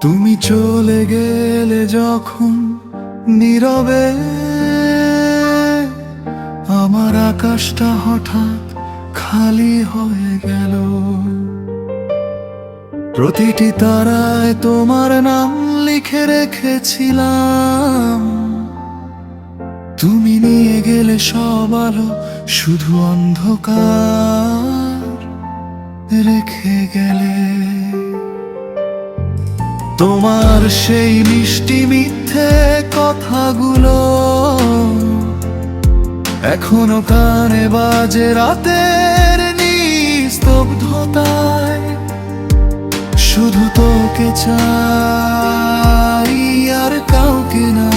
তুমি চলে গেলে যখন নীরবে আমার আকাশটা হঠাৎ খালি হয়ে গেল। প্রতিটি তারায় তোমার নাম লিখে রেখেছিলাম। তুমি নিয়ে গেলে সব আলো শুধু অন্ধকার রেখে গেলে। তোমার সেই মিষ্টি মিথ্যে কথাগুলো এখনও কানে বাজে রাতের নিস্তব্ধতায়। শুধু তোকে চাই আর কাউকে না।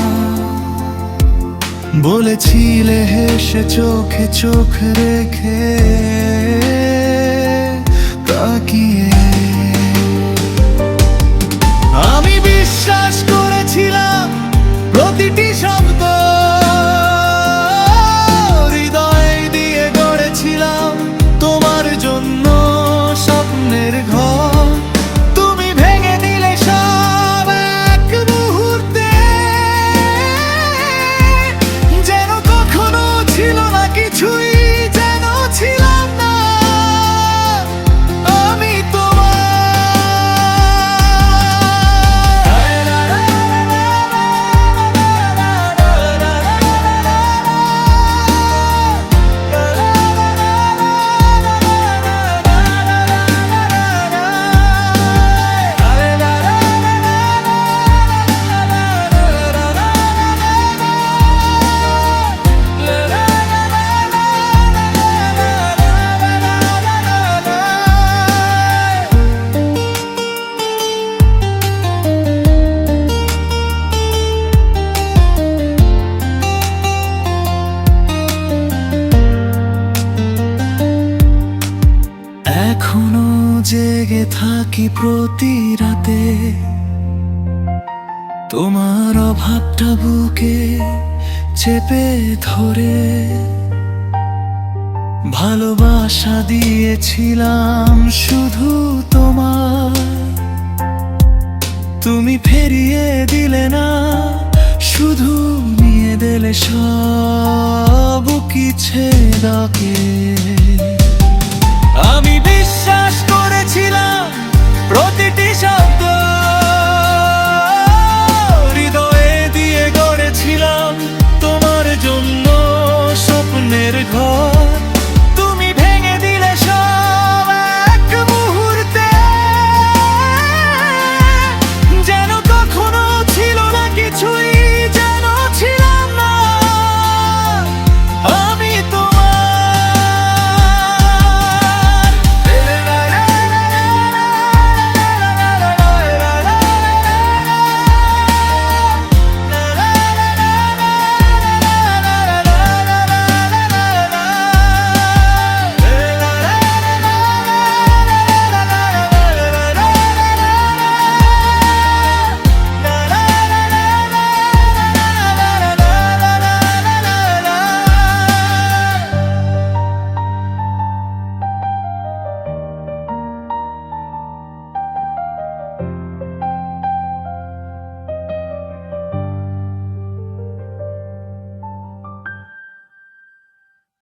বলেছিলে হেসে চোখে চোখ রেখে তাকিয়ে জেগে থাকি প্রতি রাতে। তোমার অভাবটা বুকে চেপে ধরে। ভালোবাসা দিয়েছিলাম শুধু তোমার তুমি ফেরিয়ে দিলে না, শুধু নিয়ে দিলে সব কিছে ডাকে